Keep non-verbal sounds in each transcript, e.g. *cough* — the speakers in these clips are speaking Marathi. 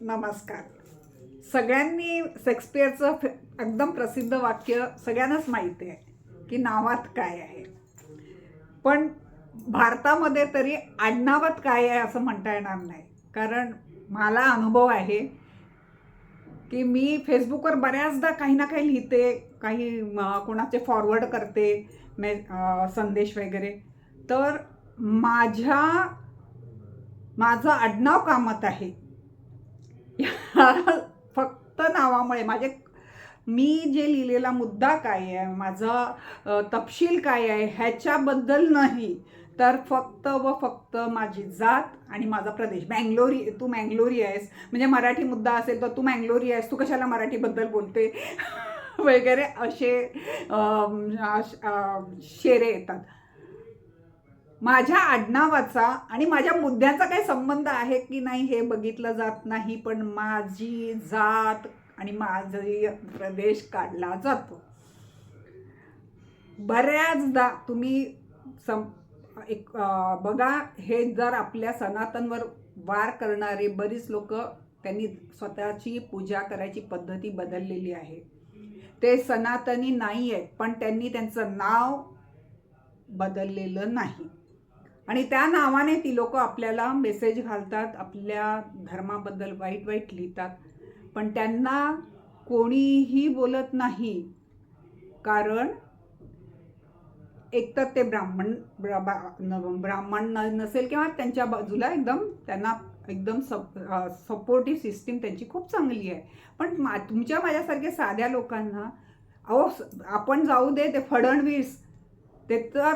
नमस्कार. सगळ्यांनी शेक्सपियरचं एकदम प्रसिद्ध वाक्य सगळ्यांनाच माहिती आहे की नावात काय आहे. पण भारतामध्ये तरी आडनावात काय आहे असं म्हणता येणार नाही. कारण मला अनुभव आहे की मी फेसबुकवर बऱ्याचदा काही ना काही लिहिते काही कोणाचे फॉरवर्ड करते मे संदेश वगैरे. तर माझ्या माझं आडनाव कामत आहे. फक्त नावामुळे माझे मी जे लिहिलेला मुद्दा काय आहे माझा तपशील काय आहे ह्याच्याबद्दल नाही तर फक्त व फक्त माझी जात आणि माझा प्रदेश. मँगलोरी तू मँगलोरी आहेस म्हणजे मराठी मुद्दा असेल तर तू मँगलोरी आहेस तू कशाला मराठीबद्दल बोलते? *laughs* वगैरे असे शेरे येतात. माझ्या आडनावाचा आणि माझ्या मुद्द्यांचा काही संबंध आहे की नाही हे बघितलं जात नाही पण माझी जात आणि माझी प्रदेश काढला जातो. बऱ्याचदा तुम्ही सम एक बघा हे जर आपल्या सनातनवर वार करणारे बरीच लोक त्यांनी स्वतःची पूजा करायची पद्धती बदललेली आहे. ते सनातनी नाही आहेत पण त्यांनी त्यांचं नाव बदललेलं नाही. आणि त्या नावाने ती लोक आपल्याला मेसेज घालतात आपल्या धर्माबद्दल वाईट वाईट लिहितात. पण त्यांना कोणीही बोलत नाही. कारण एकतर ते ब्राह्मण ब्रा- ब्राह्मण न- नसेल किंवा त्यांच्या बाजूला एकदम त्यांना एकदम सप सपोर्टिव्ह सिस्टीम त्यांची खूप चांगली आहे. पण मा तुमच्या माझ्यासारख्या साध्या लोकांना अहो आपण जाऊ दे ते फडणवीस ते तर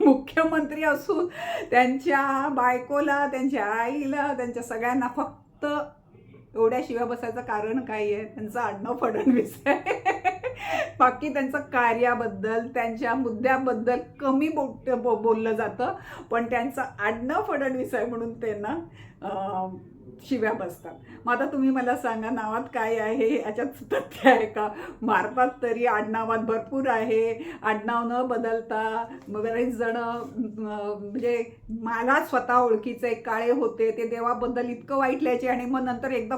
मुख्यमंत्री असून त्यांच्या बायकोला त्यांच्या आईला त्यांच्या सगळ्यांना फक्त एवढ्या शिव्या बसायचं कारण काय आहे? त्यांचं आडनाव फडणवीस आहे. बाकी त्यांचं कार्याबद्दल त्यांच्या मुद्द्याबद्दल कमी बोट बो बोललं जातं. पण त्यांचं आडनाव फडणवीस आहे म्हणून त्यांना शिव्या बसतात. मग आता तुम्ही मला सांगा नावात काय आहे? याच्यात तथ्य आहे का? भारतात तरी आडनावात भरपूर आहे. आडनाव न बदलता मग बरेच जण म्हणजे मला स्वतः ओळखीचे एक काळे होते ते देवाबद्दल इतकं वाईट लिहायचे आणि मग नंतर एकदा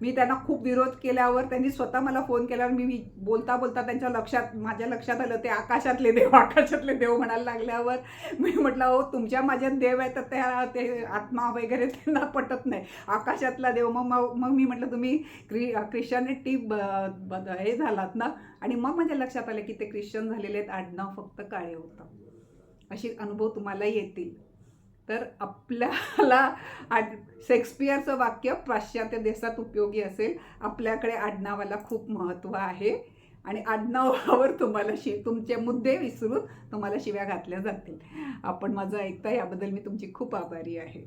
मी त्यांना खूप विरोध केल्यावर त्यांनी स्वतः मला फोन केल्यावर मी बोलता बोलता त्यांच्या लक्षात माझ्या लक्षात आलं ते आकाशातले देव *laughs* आकाशातले देव म्हणायला लागल्यावर मी म्हटलं हो तुमच्या माझ्यात देव आहे तर त्या ते आत्मा वगैरे त्यांना पटत नाही. आकाशातला देव. मग मग मग मी म्हटलं तुम्ही क्रि ख्रिश्चनिटी ब हे झालात ना? आणि मग माझ्या लक्षात आलं की ते ख्रिश्चन झालेले आहेत आडनाव फक्त काळे होतं असे अनुभव तुम्हाला येतील. तर आपल्याला आड शेक्सपियरचं वाक्य पाश्चात्य देशात उपयोगी असेल. आपल्याकडे आडनावाला खूप महत्त्व आहे. आणि आडनावावर तुम्हाला शि तुमचे मुद्दे विसरून तुम्हाला शिव्या घातल्या जातील. आपण माझं ऐकता याबद्दल मी तुमची खूप आभारी आहे.